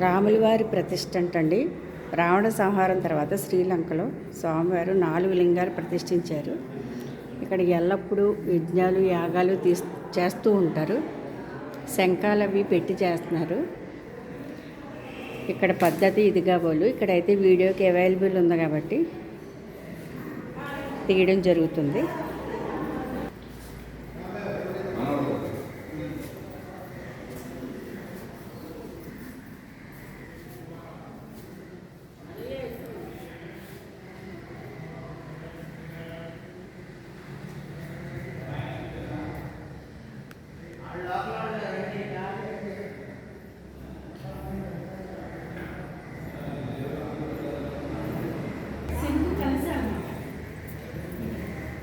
రాములవారి ప్రతిష్ట అండి అంటండి. రావణ సంహారం తర్వాత శ్రీలంకలో స్వామివారు నాలుగు లింగాలు ప్రతిష్ఠించారు. ఇక్కడ ఎల్లప్పుడూ యజ్ఞాలు యాగాలు తీస్ చేస్తూ ఉంటారు. శంఖాలు అవి పెట్టి చేస్తున్నారు. ఇక్కడ పద్ధతి ఇది కాబోలు ఇక్కడైతే వీడియోకి అవైలబుల్ ఉంది కాబట్టి తీయడం జరుగుతుంది.